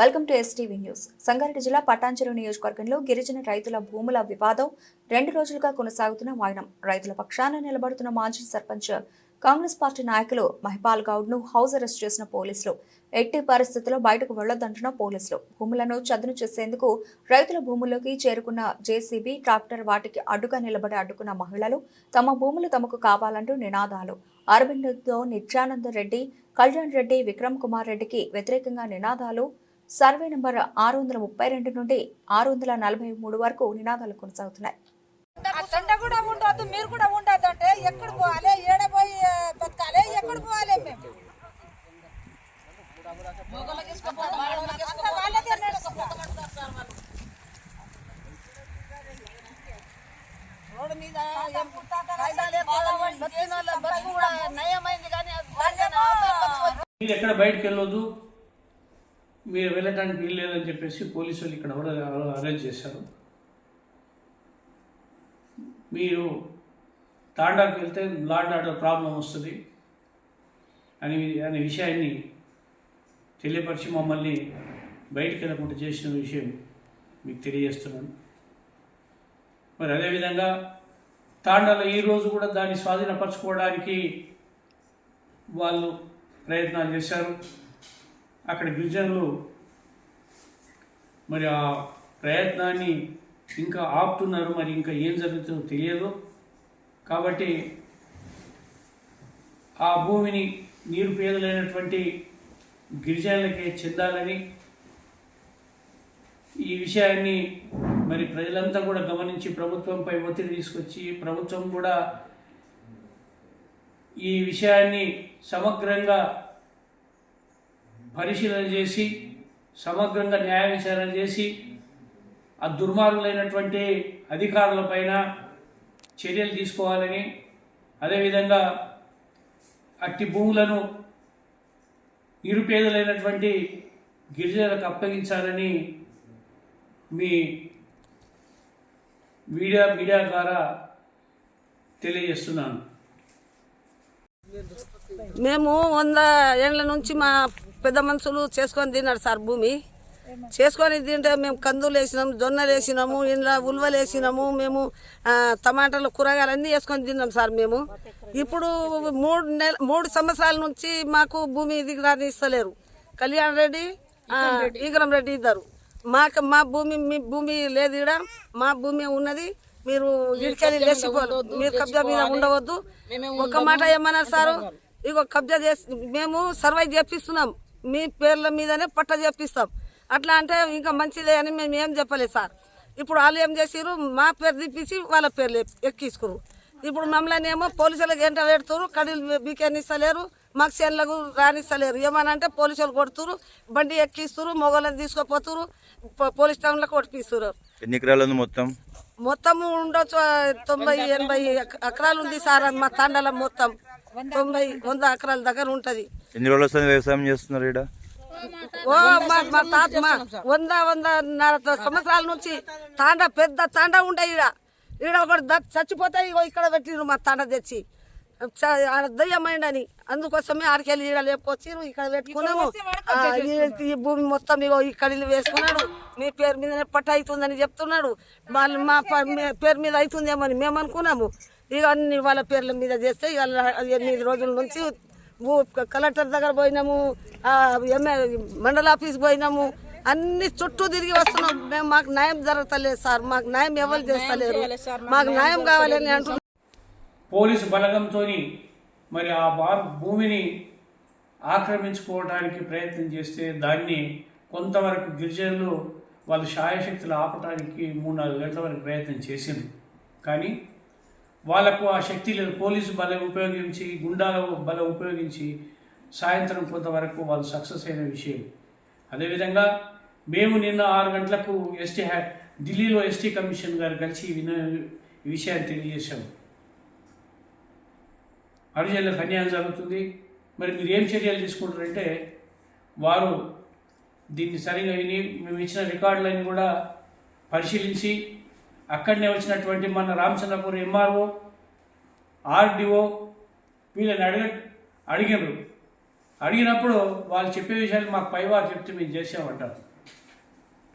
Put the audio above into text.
Welcome to STV news. Sangareddy జిల్లా పటాంచెరు నియోజకవర్గంలో గిరిజన రైతుల భూముల వివాదం రెండు రోజులుగా కొనసాగుతున్న వాయనం. రైతుల పక్షాన నిలబడుతున్న మాజీ సర్పంచ్ కాంగ్రెస్ పార్టీ నాయకులు మహిపాల్ గౌడ్ను హౌస్ అరెస్ట్ చేసిన పోలీసులు. ఎట్టి పరిస్థితుల్లో బయటకు వెళ్ళొద్దంటున్న పోలీసులు. భూములను చదును చేసేందుకు రైతుల భూముల్లోకి చేరుకున్న జేసీబీ ట్రాక్టర్ వాటికి అడ్డుగా నిలబడి అడ్డుకున్న మహిళలు తమ భూములు తమకు కావాలంటూ నినాదాలు. అరవింద్తో నిత్యానంద రెడ్డి కళ్యాణ్ రెడ్డి విక్రమ్ కుమార్ రెడ్డికి వ్యతిరేకంగా నినాదాలు. సర్వే నంబర్ ఆరు వందల ముప్పై రెండు నుండి ఆరు వందల నలభై మూడు వరకు నినాదాలు కొనసాగుతున్నాయి. కూడా ఉండొద్దు మీరు కూడా ఉండొద్దు అంటే ఎక్కడ పోవాలి? ఏడ పోయి బతకాలి? ఎక్కడ పోవాలి మేము? రోడ్డు మీద బతుకు కూడా నయమైంది కానీ ఎక్కడ బయటకు వెళ్ళొద్దు? మీరు వెళ్ళటానికి వీలు లేదని చెప్పేసి పోలీసు వాళ్ళు ఇక్కడ కూడా అరేంజ్ చేశారు. మీరు తాండాకు వెళ్తే లాండ్ ఆర్డర్ ప్రాబ్లం వస్తుంది అని అనే విషయాన్ని తెలియపరిచి మమ్మల్ని బయటికి వెళ్ళకుండా చేసిన విషయం మీకు తెలియజేస్తున్నాను. మరి అదేవిధంగా తాండాలో ఈరోజు కూడా దాన్ని స్వాధీనపరచుకోవడానికి వాళ్ళు ప్రయత్నాలు చేశారు. అక్కడ గిరిజనులు మరి ఆ ప్రయత్నాన్ని ఇంకా ఆపుతున్నారు. మరి ఇంకా ఏం జరుగుతుందో తెలియదు. కాబట్టి ఆ భూమిని నిరుపేదలైనటువంటి గిరిజనులకే చెందాలని ఈ విషయాన్ని మరి ప్రజలంతా కూడా గమనించి ప్రభుత్వంపై ఒత్తిడి తీసుకొచ్చి ప్రభుత్వం కూడా ఈ విషయాన్ని సమగ్రంగా పరిశీలన చేసి సమగ్రంగా న్యాయ విచారణ చేసి ఆ దుర్మార్గులైనటువంటి అధికారులపైన చర్యలు తీసుకోవాలని అదేవిధంగా అట్టి భూములను నిరుపేదలైనటువంటి గిరిజనులకు అప్పగించాలని మీ మీడియా మీడియా ద్వారా తెలియజేస్తున్నాను. మేము వంద ఏళ్ళ నుంచి మా పెద్ద మనుషులు చేసుకొని తిన్నాడు సార్ భూమి. చేసుకొని తింటే మేము కందులు వేసినాము జొన్నలు వేసినాము ఇంట్లో ఉల్వలు వేసినాము మేము టమాటాలు కూరగాయలు అన్నీ వేసుకొని తిన్నాం సార్ మేము. ఇప్పుడు మూడు నెల మూడు సంవత్సరాల నుంచి మాకు భూమి దిగడానికి ఇస్తలేరు. కళ్యాణ్ రెడ్డి ఈగరం రెడ్డి. ఇద్దరు. మాకు మా భూమి మీ భూమి లేదు ఇక్కడ మా భూమి ఉన్నది. మీరు ఇడికెళ్ళి లేచిపోదు మీరు కబ్జా మీద ఉండవద్దు. ఒక మాట ఏమన్నారు సారు? ఇగో కబ్జా చేసి మేము సర్వై చేపిస్తున్నాం. మీ పేర్ల మీదనే పట్ట చేపిస్తాం. అట్లా అంటే ఇంకా మంచిదే అని మేము ఏం చెప్పలేదు సార్. ఇప్పుడు వాళ్ళు ఏం చేసారు మా పేరు తీపిసి వాళ్ళ పేర్లు ఎక్కించుకురు ఇప్పుడు మమ్మల్ని ఏమో పోలీసులకు ఎంట పెడుతురు కడీలు బీకెనిస్తలేరు మాకు చేనులకు రానిస్తలేరు. ఏమనంటే పోలీసులు కొడుతురు బండి ఎక్కిస్తురు మొగలను తీసుకుపోతురు పోలీస్ స్టేషన్లో కొట్టిస్తున్నారు ఎన్ని ఎకరాలు మొత్తం? మొత్తం ఉండొచ్చు తొంభై ఎనభై ఎక- ఎకరాలు ఉంది సార్ మా తాండాల మొత్తం. తొంభై వంద ఎకరాల దగ్గర ఉంటది. ఎన్ని రోజులు వస్తుంది వ్యవసాయం చేస్తున్నారు ఇక్కడ ఓ మా మా తాత మా వంద వందన్నర సంవత్సరాల నుంచి తాండా పెద్ద తాండా ఉండే ఈడ. ఈడ ఒకటి ద- చచ్చిపోతే ఇగో ఇక్కడ పెట్టిరు మా తాండా తెచ్చి. దయ్యమైండని. అందుకోసమే ఆడికెళ్ళి ఈడ లేపుకొచ్చి ఇక్కడ పెట్టుకున్నాము. ఈ- ఈ భూమి మొత్తం ఇగో ఇక్కడ వేసుకున్నాడు. మీ పేరు మీదనే పట్ట అవుతుందని చెప్తున్నాడు. వాళ్ళు మీ పేరు మీద అవుతుందేమని మేము అనుకున్నాము. ఇక అన్ని వాళ్ళ పేర్ల మీద చేస్తే ఇక ఎనిమిది రోజుల నుంచి కలెక్టర్ దగ్గర పోయినాము ఆ, ఎంఏ మండల ఆఫీస్ పోయినాము అన్ని చుట్టూ తిరిగి వస్తున్నాం. మేము మాకు న్యాయం జరగతలేదు సార్ మాకు న్యాయం ఎవరు చేస్తలేరు. మాకు న్యాయం కావాలని అంటున్నాం పోలీసు బలగంతో మరి ఆ బా భూమిని ఆక్రమించుకోవడానికి ప్రయత్నం చేస్తే దాన్ని కొంతవరకు గిరిజనులు వాళ్ళ శాయశక్తులు ఆపడానికి మూడు నాలుగు గంటల వరకు ప్రయత్నం చేసింది కానీ వాళ్ళకు ఆ శక్తి లేదు పోలీసు బలం ఉపయోగించి గుండాల బలం ఉపయోగించి సాయంత్రం కొంతవరకు వాళ్ళు సక్సెస్ అయిన విషయం. అదేవిధంగా మేము నిన్న ఆరు గంటలకు ఎస్టీ హ్యా ఢిల్లీలో ఎస్టీ కమిషన్ గారు కలిసి విన- విషయాన్ని తెలియజేశాము హరిజనులకు అన్యాయం జరుగుతుంది. మరి మీరు ఏం చర్యలు తీసుకుంటారంటే వారు దీన్ని సరిగా విని మేము ఇచ్చిన రికార్డులన్నీ కూడా పరిశీలించి అక్కడనే వచ్చినటువంటి మన రామచంద్రపూర్ ఎంఆర్ఓ ఆర్డిఓ వీళ్ళని అడగ అడిగినారు అడిగినప్పుడు వాళ్ళు చెప్పే విషయాలు మాకు పైవారు చెప్తే మేము చేసామంటారు